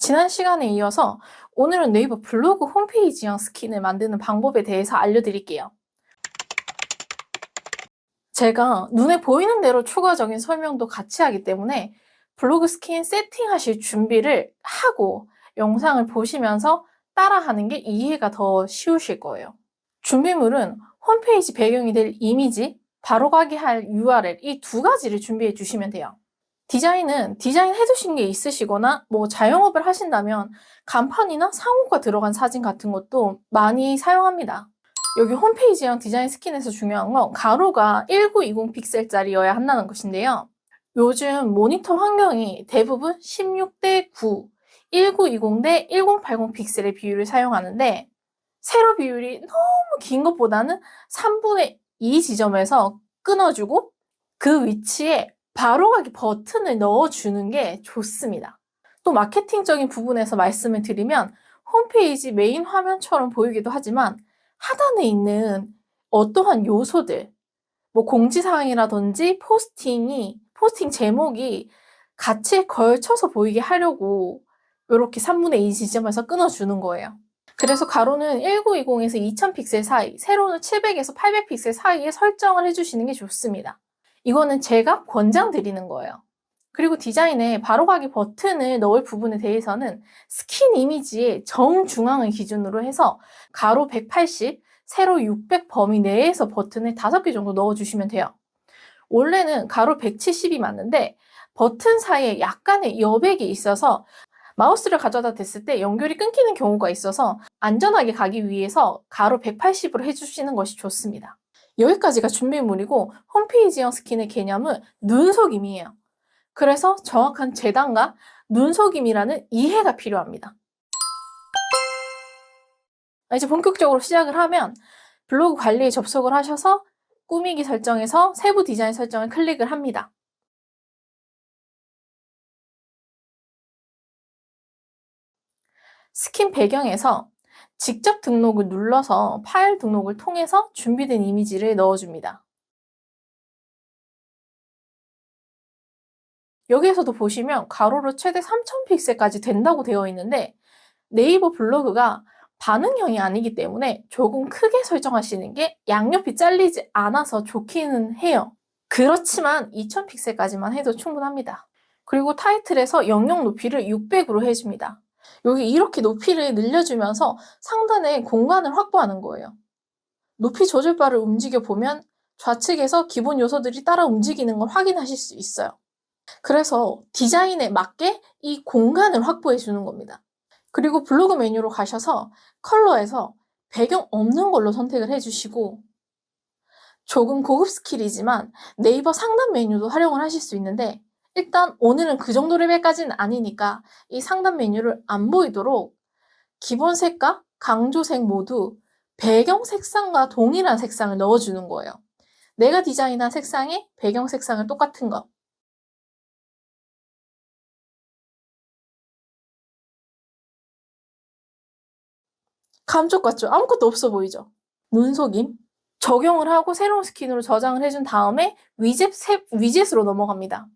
지난 시간에 이어서 오늘은 네이버 블로그 홈페이지형 스킨을 만드는 방법에 대해서 알려드릴게요. 제가 눈에 보이는 대로 추가적인 설명도 같이 하기 때문에 블로그 스킨 세팅하실 준비를 하고 영상을 보시면서 따라하는 게 이해가 더 쉬우실 거예요. 준비물은 홈페이지 배경이 될 이미지, 바로 가기 할 URL 이 두 가지를 준비해 주시면 돼요. 디자인은 디자인 해두신 게 있으시거나 뭐 자영업을 하신다면 간판이나 상호가 들어간 사진 같은 것도 많이 사용합니다. 여기 홈페이지형 디자인 스킨에서 중요한 건 가로가 1920 픽셀짜리여야 한다는 것인데요. 요즘 모니터 환경이 대부분 16대 9, 1920대 1080 픽셀의 비율을 사용하는데 세로 비율이 너무 긴 것보다는 3분의 2 지점에서 끊어주고 그 위치에 바로가기 버튼을 넣어주는 게 좋습니다. 또 마케팅적인 부분에서 말씀을 드리면 홈페이지 메인 화면처럼 보이기도 하지만 하단에 있는 어떠한 요소들, 뭐 공지사항이라든지 포스팅이, 포스팅 제목이 같이 걸쳐서 보이게 하려고 이렇게 3분의 2 지점에서 끊어주는 거예요. 그래서 가로는 1920에서 2000 픽셀 사이, 세로는 700에서 800 픽셀 사이에 설정을 해주시는 게 좋습니다. 이거는 제가 권장드리는 거예요. 그리고 디자인에 바로가기 버튼을 넣을 부분에 대해서는 스킨 이미지의 정중앙을 기준으로 해서 가로 180, 세로 600 범위 내에서 버튼을 5개 정도 넣어주시면 돼요. 원래는 가로 170이 맞는데 버튼 사이에 약간의 여백이 있어서 마우스를 가져다 댔을 때 연결이 끊기는 경우가 있어서 안전하게 가기 위해서 가로 180으로 해주시는 것이 좋습니다. 여기까지가 준비물이고 홈페이지형 스킨의 개념은 눈속임이에요. 그래서 정확한 재단과 눈속임이라는 이해가 필요합니다. 이제 본격적으로 시작을 하면 블로그 관리에 접속을 하셔서 꾸미기 설정에서 세부 디자인 설정을 클릭을 합니다. 스킨 배경에서 직접 등록을 눌러서 파일 등록을 통해서 준비된 이미지를 넣어줍니다. 여기에서도 보시면 가로로 최대 3000 픽셀까지 된다고 되어 있는데 네이버 블로그가 반응형이 아니기 때문에 조금 크게 설정하시는 게 양옆이 잘리지 않아서 좋기는 해요. 그렇지만 2000 픽셀까지만 해도 충분합니다. 그리고 타이틀에서 영역 높이를 600으로 해줍니다. 여기 이렇게 높이를 늘려주면서 상단에 공간을 확보하는 거예요. 높이 조절바를 움직여 보면 좌측에서 기본 요소들이 따라 움직이는 걸 확인하실 수 있어요. 그래서 디자인에 맞게 이 공간을 확보해 주는 겁니다. 그리고 블로그 메뉴로 가셔서 컬러에서 배경 없는 걸로 선택을 해주시고 조금 고급 스킬이지만 네이버 상단 메뉴도 활용을 하실 수 있는데 일단 오늘은 그 정도 레벨까지는 아니니까 이 상단 메뉴를 안 보이도록 기본 색과 강조색 모두 배경 색상과 동일한 색상을 넣어주는 거예요. 내가 디자인한 색상에 배경 색상을 똑같은 거. 감쪽 같죠? 아무것도 없어 보이죠? 눈속임. 적용을 하고 새로운 스킨으로 저장을 해준 다음에 위젯, 위젯으로 넘어갑니다.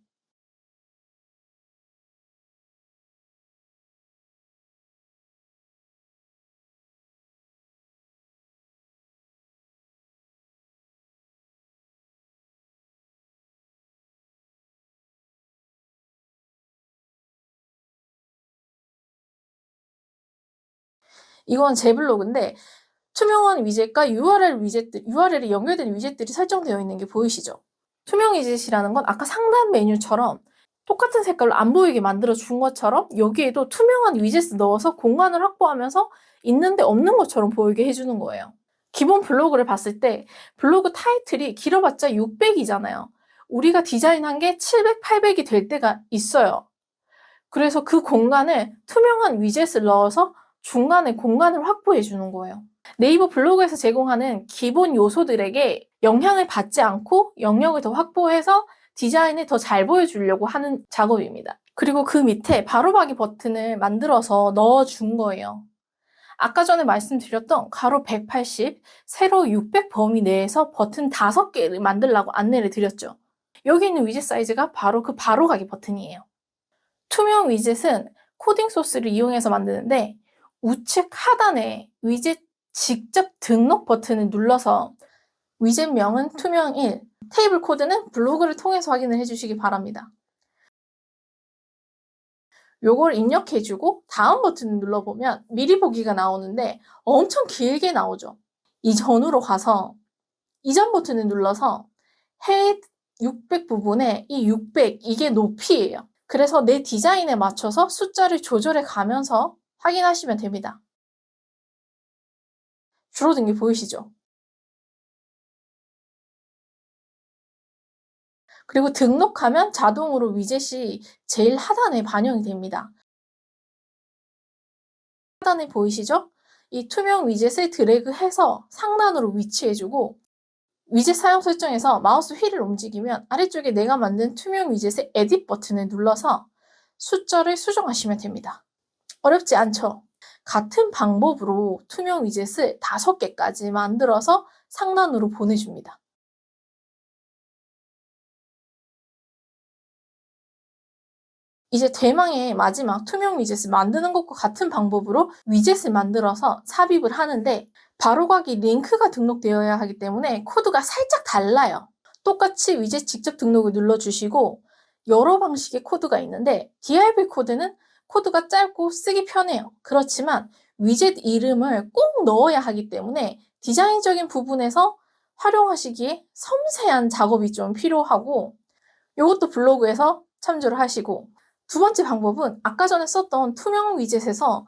이건 제 블로그인데 투명한 위젯과 URL 위젯들, URL이 연결된 위젯들이 설정되어 있는 게 보이시죠? 투명 위젯이라는 건 아까 상단 메뉴처럼 똑같은 색깔로 안 보이게 만들어 준 것처럼 여기에도 투명한 위젯을 넣어서 공간을 확보하면서 있는데 없는 것처럼 보이게 해주는 거예요. 기본 블로그를 봤을 때 블로그 타이틀이 길어봤자 600이잖아요. 우리가 디자인한 게 700, 800이 될 때가 있어요. 그래서 그 공간을 투명한 위젯을 넣어서 중간에 공간을 확보해 주는 거예요. 네이버 블로그에서 제공하는 기본 요소들에게 영향을 받지 않고 영역을 더 확보해서 디자인을 더 잘 보여주려고 하는 작업입니다. 그리고 그 밑에 바로박이 버튼을 만들어서 넣어 준 거예요. 아까 전에 말씀드렸던 가로 180, 세로 600 범위 내에서 버튼 5개를 만들라고 안내를 드렸죠. 여기 있는 위젯 사이즈가 바로 그 바로가기 버튼이에요. 투명 위젯은 코딩 소스를 이용해서 만드는데 우측 하단에 위젯 직접 등록 버튼을 눌러서 위젯 명은 투명 1, 테이블 코드는 블로그를 통해서 확인을 해주시기 바랍니다. 요걸 입력해주고 다음 버튼을 눌러보면 미리 보기가 나오는데 엄청 길게 나오죠. 이전으로 가서 이전 버튼을 눌러서 head 600 부분에 이 600 이게 높이예요. 그래서 내 디자인에 맞춰서 숫자를 조절해 가면서 확인하시면 됩니다. 줄어든 게 보이시죠? 그리고 등록하면 자동으로 위젯이 제일 하단에 반영이 됩니다. 하단에 보이시죠? 이 투명 위젯을 드래그해서 상단으로 위치해주고 위젯 사용 설정에서 마우스 휠을 움직이면 아래쪽에 내가 만든 투명 위젯의 에딧 버튼을 눌러서 숫자를 수정하시면 됩니다. 어렵지 않죠? 같은 방법으로 투명 위젯을 5개까지 만들어서 상단으로 보내줍니다. 이제 대망의 마지막 투명 위젯을 만드는 것과 같은 방법으로 위젯을 만들어서 삽입을 하는데 바로가기 링크가 등록되어야 하기 때문에 코드가 살짝 달라요. 똑같이 위젯 직접 등록을 눌러주시고 여러 방식의 코드가 있는데 DRB 코드는 코드가 짧고 쓰기 편해요. 그렇지만 위젯 이름을 꼭 넣어야 하기 때문에 디자인적인 부분에서 활용하시기에 섬세한 작업이 좀 필요하고 이것도 블로그에서 참조를 하시고 두 번째 방법은 아까 전에 썼던 투명 위젯에서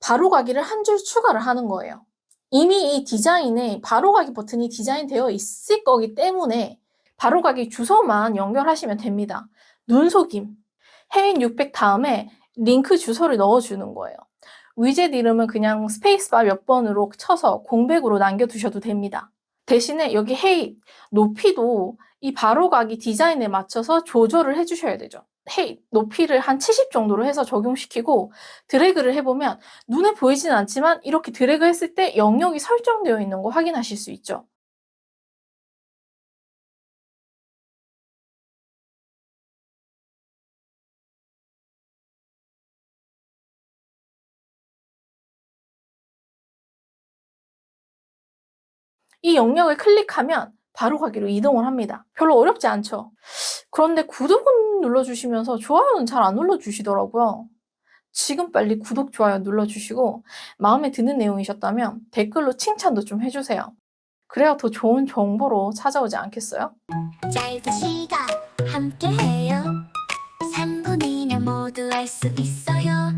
바로가기를 한 줄 추가를 하는 거예요. 이미 이 디자인에 바로가기 버튼이 디자인되어 있을 거기 때문에 바로가기 주소만 연결하시면 됩니다. 눈속임, 해인 600 다음에 링크 주소를 넣어주는 거예요. 위젯 이름은 그냥 스페이스바 몇 번으로 쳐서 공백으로 남겨두셔도 됩니다. 대신에 여기 헤이, 높이도 이 바로가기 디자인에 맞춰서 조절을 해주셔야 되죠. 헤이, 높이를 한 70 정도로 해서 적용시키고 드래그를 해보면 눈에 보이진 않지만 이렇게 드래그 했을 때 영역이 설정되어 있는 거 확인하실 수 있죠. 이 영역을 클릭하면 바로 가기로 이동을 합니다. 별로 어렵지 않죠? 그런데 구독은 눌러주시면서 좋아요는 잘 안 눌러주시더라고요. 지금 빨리 구독, 좋아요 눌러주시고 마음에 드는 내용이셨다면 댓글로 칭찬도 좀 해주세요. 그래야 더 좋은 정보로 찾아오지 않겠어요? 짧은 시간 함께해요 3분이면 모두 알 수 있어요